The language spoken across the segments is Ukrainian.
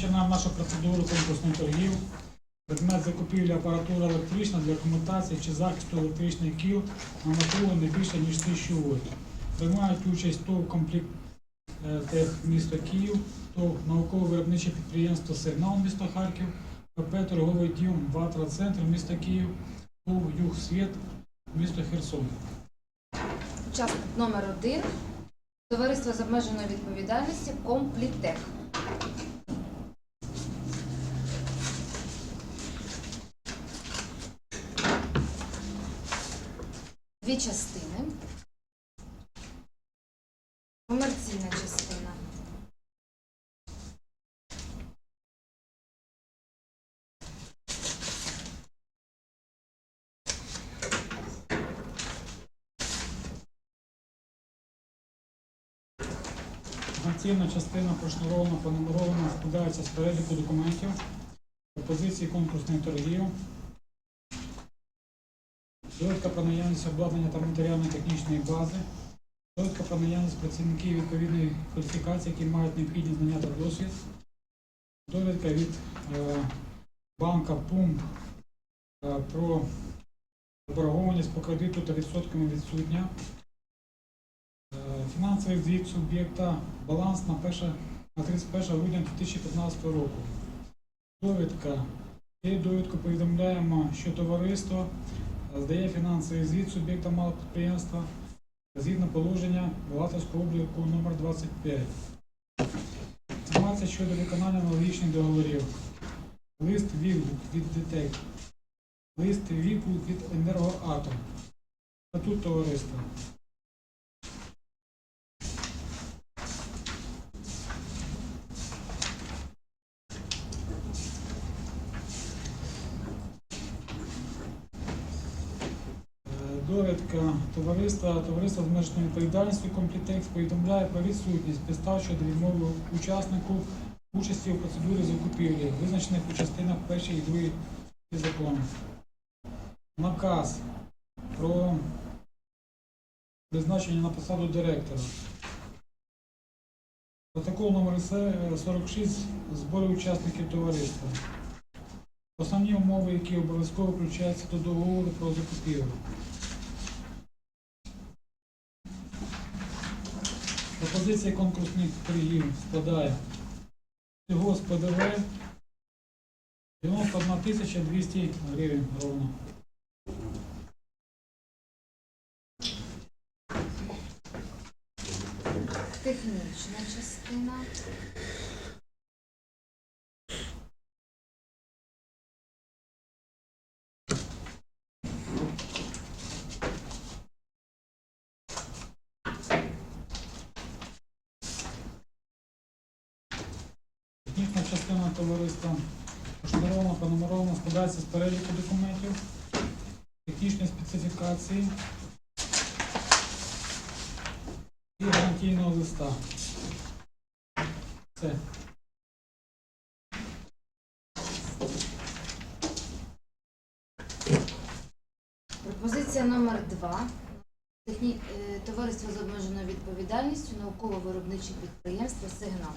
Починаємо нашу процедуру конкурсних торгів. Предмет закупівлі апаратури електрична для комутації чи захисту електричних кіл на напругу не більше, ніж 1000 вольт. Приймають участь ТОВ комплект е, тех місто Київ, ТОВ науково-виробниче підприємство Сигнал місто Харків, ПП торговий дім Ватра Центр міста Київ, ТОВ Югсвіт місто Херсон. Учасник номер один. Товариство з обмеженою відповідальністю Комплітек. Дві частини. Комерційна частина. Санкційна частина прошнурована, понумерована, складається з переліку документів, пропозиції конкурсних торгів, довідка про наявність обладнання та матеріально-технічної бази, довідка про наявність працівників відповідної кваліфікації, які мають необхідні знання та досвід, довідка від е, банка ПУМП е, про заборгованість по кредиту та відсотками відсутня. Е, Фінансовий звіт суб'єкта баланс на, перше, на 31 грудня 2015 року. Довідка. Цією довідку повідомляємо, що товариство здає фінансовий звіт суб'єкта малого підприємства згідно положення бухгалтерського обліку номер 25. Інформація щодо виконання аналогічних договорів. Лист відгук від ДТЕК. Лист відгук від енергоатом. Статут товариства. Е, Довідка товариства, товариство з обмеженою відповідальністю Комплітекс повідомляє про відсутність підстав щодо відмови учаснику участі у процедурі закупівлі, визначених у частинах першій і другій закону. Наказ про призначення на посаду директора. Протокол номер 46 зборів учасників товариства. Основні умови, які обов'язково включаються до договору про закупівлю. Пропозиція конкурсних торгів складає всього з ПДВ 91 тисяча 200 гривень ровно. Технічна частина. Технічна частина товариства пошнурована, пронумерована, складається з переліку документів, технічної специфікації і гарантійного листа. Все. Пропозиція номер два. Техні... е, Товариство з обмеженою відповідальністю науково-виробниче підприємство Сигнал.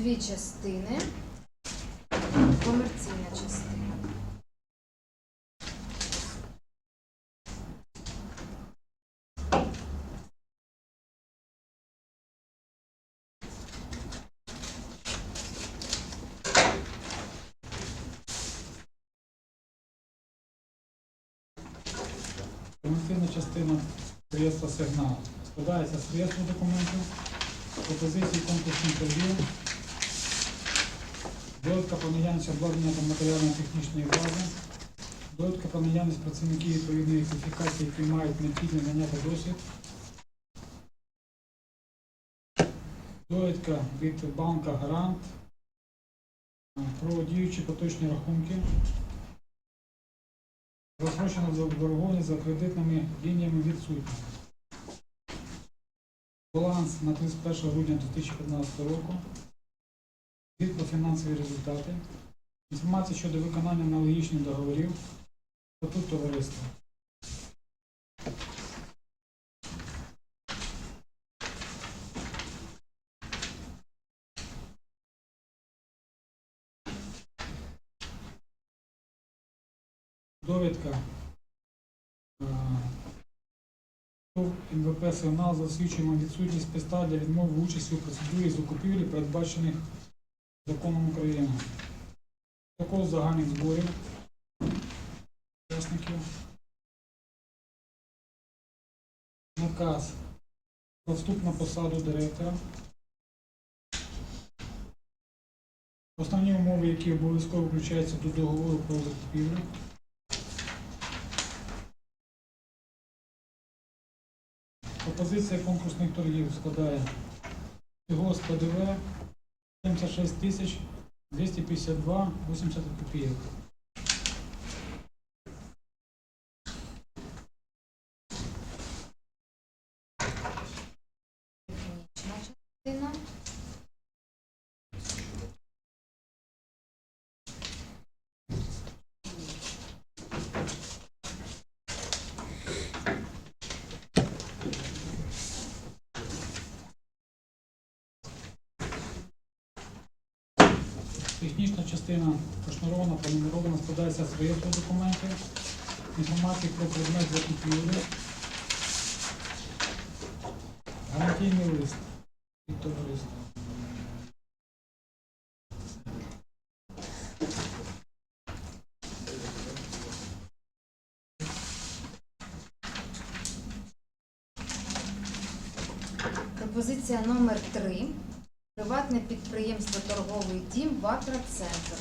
Дві частини. Комерційна частина. Коментарна частина реєстру сигналу. Складається з реєстру документів, пропозиції конкурсних торгів, довідка про наявність обладнання та матеріально-технічної бази, довідка про наявність працівників відповідної кваліфікації, які мають необхідні знання та досвід, довідка від банка Гарант про діючі поточні рахунки, Розсрочена заборгованість за кредитними лініями відсутня. Баланс на 31 грудня 2015 року. Звіт про фінансові результати. Інформація щодо виконання аналогічних договорів. Статут товариства. Довідка. е, МВП «Сигнал» засвідчуємо відсутність підстав для відмови участі у процедурі закупівлі, передбачених законом України. Також загальних зборів учасників. Наказ про вступ на посаду директора. Основні умови, які обов'язково включаються до договору про закупівлю. Пропозиція конкурсних торгів складає всього з ПДВ 76 тисяч 252 80 копійок. Технічна частина пошнурована, пронумерована, складається з реєстру документів, інформації про предмет закупівлі, гарантійний лист від товариства. Пропозиція номер 3. Приватне підприємство Торговий дім Ватра Центр.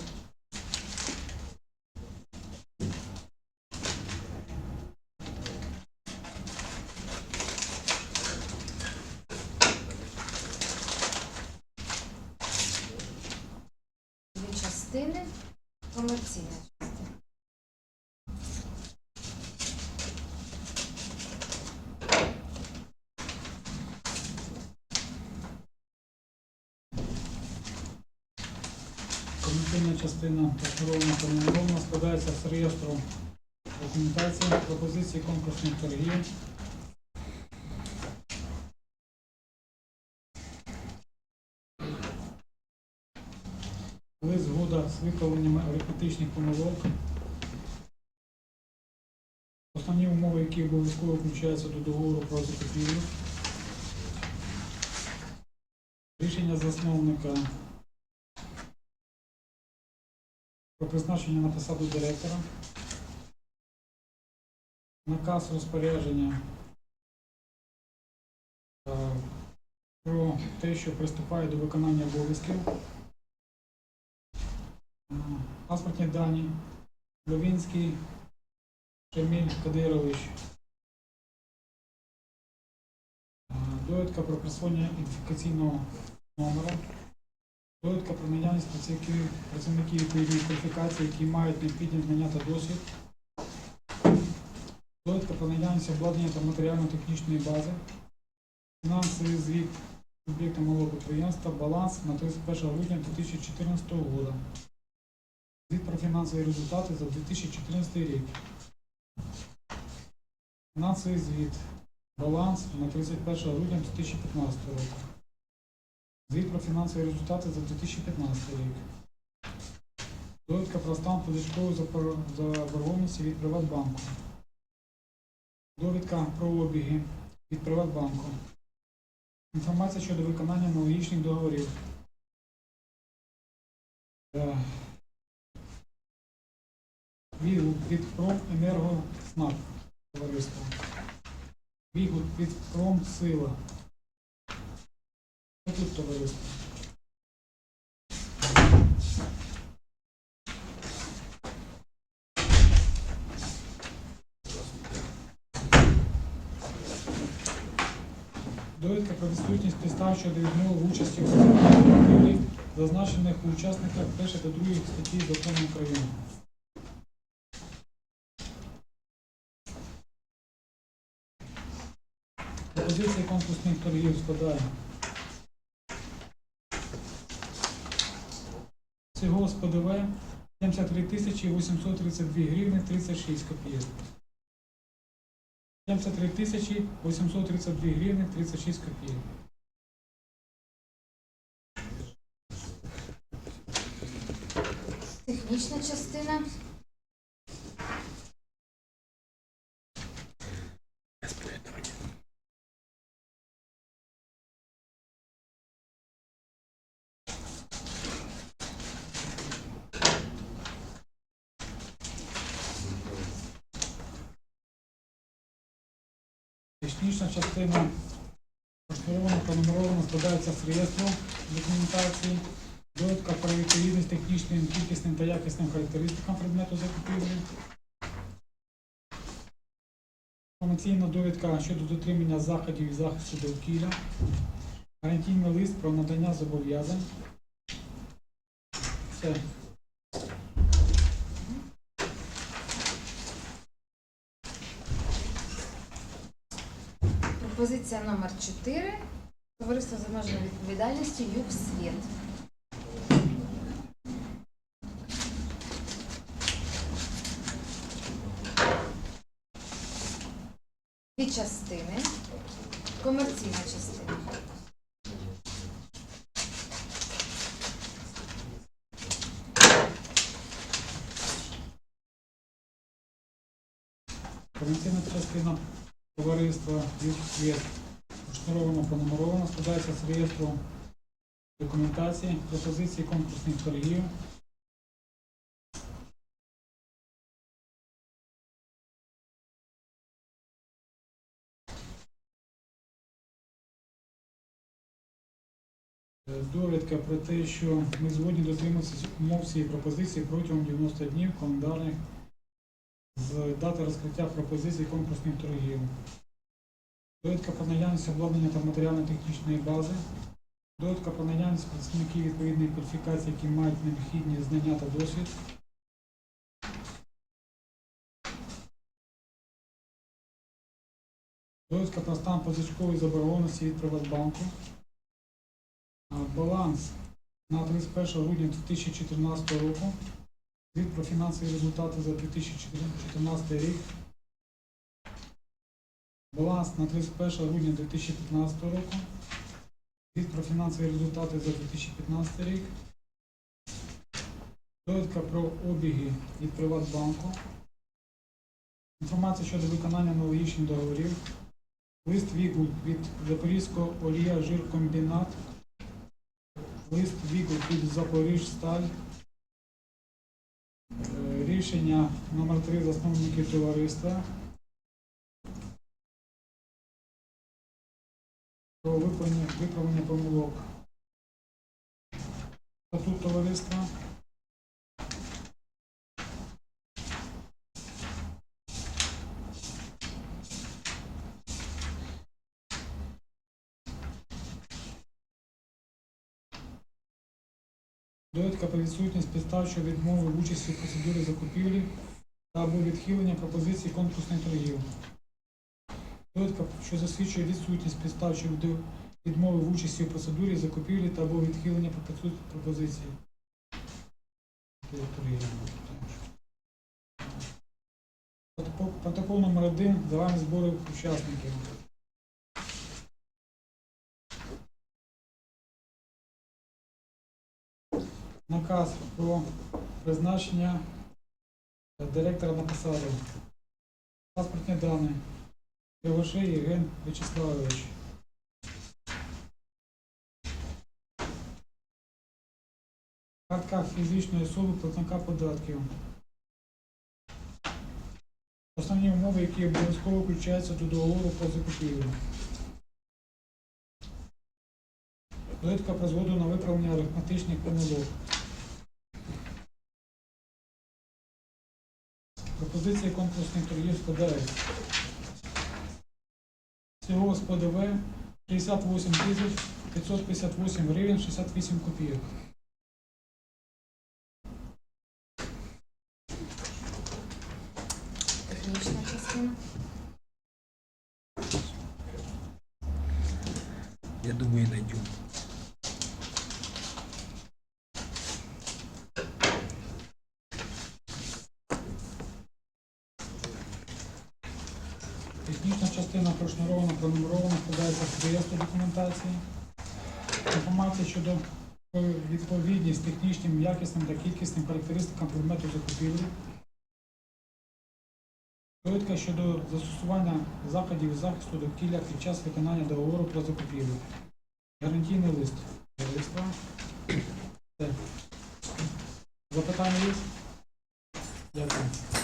Дві частини. Комерційна частина. Частина пошнурована, складається з реєстру документації, пропозиції конкурсних торгів, Лист згода з виправленням арифметичних помилок. Основні умови, які обов'язково включаються до договору про закупівлю. Рішення засновника про призначення на посаду директора. Наказ розпорядження е, про те, що приступає до виконання обов'язків. Е, Паспортні дані. Ловінський Шаміль Кадирович. Е, Довідка про присвоєння ідентифікаційного номера. Довідка про наявність працівників, відповідної кваліфікації, які мають необхідні знання та досвід. Довідка про наявність обладнання та матеріально-технічної бази. Фінансовий звіт суб'єкта малого підприємства, баланс на 31 грудня 2014 року. Звіт про фінансові результати за 2014 рік. Фінансовий звіт. Баланс на 31 грудня 2015 року. Звіт про фінансові результати за 2015 рік. Довідка про стан запор- заборгованості від Приватбанку. Довідка про обіги від Приватбанку. Інформація щодо виконання аналогічних договорів. Е, Відгук від Променерго СНАП товариство. Відгук від Промсила. Тут товариство. Довідка про відсутність підстав щодо відмови в участі у закупівлі, зазначених у учасниках першої та другої статті Закону України. Пропозиції конкурсних торгів складає. Всього з ПДВ 73 тисячі 832 гривни 36 копійок. 73 тисячі 832 гривни 36 копійок. Технічна частина. Технічна частина пошторована, пронумерована, складається з реєстру документації, довідка про відповідність технічним, кількісним та якісним характеристикам предмету закупівлі. Інформаційна довідка щодо дотримання заходів і захисту довкілля, гарантійний лист про надання зобов'язань. Все. Пропозиція номер 4. Товариство з обмеженою відповідальністю «Югсвіт». Дві частини. Комерційна частина. Комерційна частина товариства «Югсвіт» пошторована, пронумерована, складається з реєстру документації, пропозиції конкурсних торгів. Е, Довідка про те, що ми згодні дотримуватися умов цієї пропозиції протягом 90 днів календарних з дати розкриття пропозицій конкурсних торгів. Довідка про наявність обладнання та матеріально-технічної бази. Довідка про наявність працівників відповідної кваліфікації, які мають необхідні знання та досвід. Довідка про стан позичкової заборгованості від Приватбанку. Баланс на 31 грудня 2014 року. Звіт про фінансові результати за 2014 рік. Баланс на 31 грудня 2015 року. Звіт про фінансові результати за 2015 рік. Довідка про обіги від Приватбанку. Інформація щодо виконання аналогічних договорів. Лист Вігуль від Запорізького Олія Жиркомбінат. Лист Вігуль від Запоріжсталь. Е, Рішення номер 3 засновників товариства про виправлення, помилок. Статут товариства. Довідка про відсутність підстав щодо відмови в участі в процедурі закупівлі та або відхилення пропозицій конкурсних торгів. Довідка, що засвідчує відсутність підстав щодо відмови в участі в процедурі закупівлі та або відхилення. Протокол, протокол номер 1 загальні збори учасників. Наказ про призначення директора на посаду. Паспортні дані. Кривошей Євген Вячеславович. Картка фізичної особи платника податків. Основні умови, які обов'язково включаються до договору про закупівлю. Довідка про згоду на виправлення арифметичних помилок. Пропозиції конкурсних торгів складається. Всього з ПДВ 68 тисяч 558 гривень 68 копійок. Технічна частина. Технічна частина прошнурована, пронумерована, складається з реєстру документації. Інформація щодо відповідність технічним, якісним та кількісним характеристикам предмету закупівлі. Довідка щодо застосування заходів захисту довкілля під час виконання договору про закупівлю. Гарантійний лист. Запитання є? Дякую.